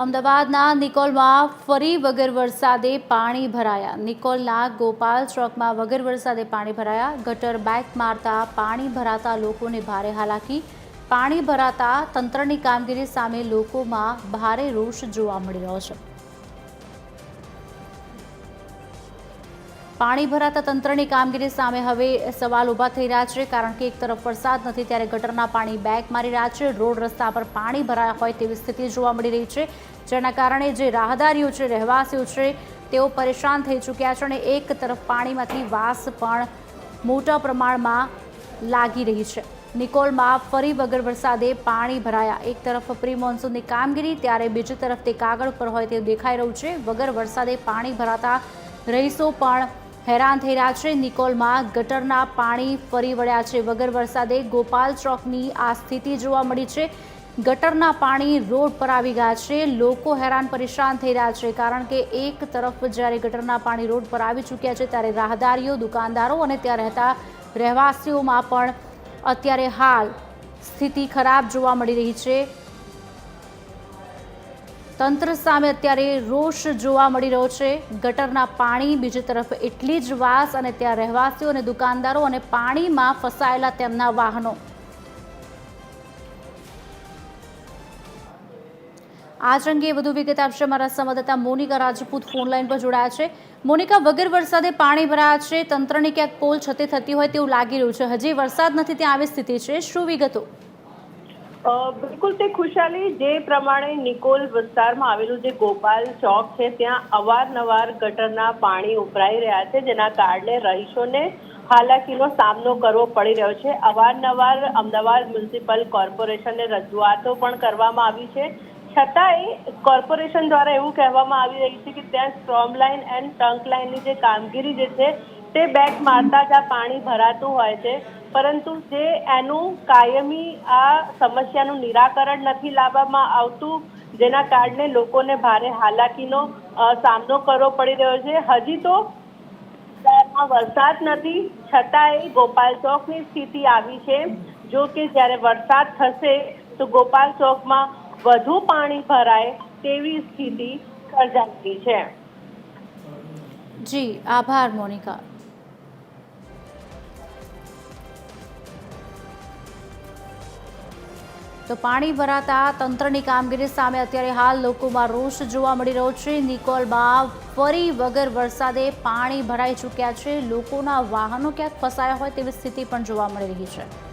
અમદાવાદના નિકોલમાં ફરી વગર વરસાદે પાણી ભરાયા. નિકોલના ગોપાલ ચોકમાં વગર વરસાદે પાણી ભરાયા. ગટર બેક મારતા પાણી ભરાતા લોકોને ભારે હાલાકી. પાણી ભરાતા તંત્રની કામગીરી સામે લોકોમાં ભારે રોષ જોવા મળી રહ્યો છે. પાણી ભરાતા તંત્રની કામગીરી સામે હવે સવાલ ઊભા થઈ રહ્યા છે, કારણ કે એક તરફ વરસાદ નથી, ત્યારે ગટરના પાણી બેક મારી રહ્યા છે, રોડ રસ્તા પર પાણી ભરાયા હોય તેવી સ્થિતિ જોવા મળી રહી છે, જેના કારણે જે રાહદારીઓ છે, રહેવાસીઓ છે, તેઓ પરેશાન થઈ ચૂક્યા છે અને એક તરફ પાણીમાંથી વાસ પણ મોટા પ્રમાણમાં લાગી રહી છે. નિકોલમાં ફરી વગર વરસાદે પાણી ભરાયા. એક તરફ પ્રી મોન્સૂનની કામગીરી, ત્યારે બીજી તરફ તે કાગળ પર હોય તેવું દેખાઈ રહ્યું છે. વગર વરસાદે પાણી ભરાતા રહીશો પણ હેરાન થઈ રહ્યા છે. નિકોલમાં ગટરના પાણી ફરી વળ્યા છે. વગર વરસાદે ગોપાલ ચોકની આ સ્થિતિ જોવા મળી છે. ગટરના પાણી રોડ પર આવી ગયા છે. લોકો હેરાન પરેશાન થઈ રહ્યા છે. કારણ કે એક તરફ જ્યારે ગટરના પાણી રોડ પર આવી ચૂક્યા છે, ત્યારે રાહદારીઓ, દુકાનદારો અને ત્યાં રહેતા રહેવાસીઓમાં પણ અત્યારે હાલ સ્થિતિ ખરાબ જોવા મળી રહી છે. તંત્ર સામે અત્યારે રોષ જોવા મળી રહ્યો છે. ગટરના પાણી બીજી તરફ એટલી જ વાસ અને ત્યાં રહેવાસીઓ અને દુકાનદારો અને પાણીમાં ફસાયેલા તેમના વાહનો. આજ અંગે વધુ વિગત આપશે મારા સંવાદદાતા મોનિકા રાજપૂત ફોનલાઈન પર જોડાયા છે. મોનિકા, વગર વરસાદે પાણી ભરાયા છે, તંત્રની ક્યાંક પોલ છતે થતી હોય તેવું લાગી રહ્યું છે. હજી વરસાદ નથી, ત્યાં આવી સ્થિતિ છે. શું વિગતો? બિલકુલ તે ખુશાલી જે પ્રમાણે નિકોલ વિસ્તારમાં આવેલું જે ગોપાલ ચોક છે, ત્યાં અવારનવાર ગટરના પાણી ઉભરાઈ રહ્યા છે, જેના કારણે રહીશોને હાલાકીનો સામનો કરવો પડી રહ્યો છે. અવારનવાર અમદાવાદ મ્યુનિસિપલ કોર્પોરેશનને રજૂઆતો પણ કરવામાં આવી છે. છતાંય કોર્પોરેશન દ્વારા એવું કહેવામાં આવી રહ્યું છે કે ત્યાં સ્ટ્રોમ લાઇન એન્ડ ટંક લાઇનની જે કામગીરી જે છે, તે બેક મારતા જ આ પાણી ભરાતું હોય છે. પરંતુ જે એનું કાયમી આ સમસ્યાનું નિરાકરણ નથી લાવવામાં આવતું, જેના કારણે લોકોને ભારે હાલાકીનો સામનો કરવો પડી રહ્યો છે. હજી તો વરસાદ નથી, છતાંય ગોપાલ ચોકની સ્થિતિ આવી છે. જો કે જ્યારે વરસાદ થશે, તો ગોપાલ ચોકમાં વધુ પાણી ભરાય તેવી સ્થિતિ સર્જાતી છે. જી, આભાર, મોનિકા. તો પાણી ભરાતા તંત્રની કામગીરી સામે અત્યારે હાલ લોકોમાં રોષ જોવા મળી રહ્યો છે. નિકોલમાં ફરી વગર વરસાદે પાણી ભરાઈ ચૂક્યા છે. લોકોના વાહનો ક્યાંક ફસાયા હોય તેવી સ્થિતિ પણ જોવા મળી રહી છે.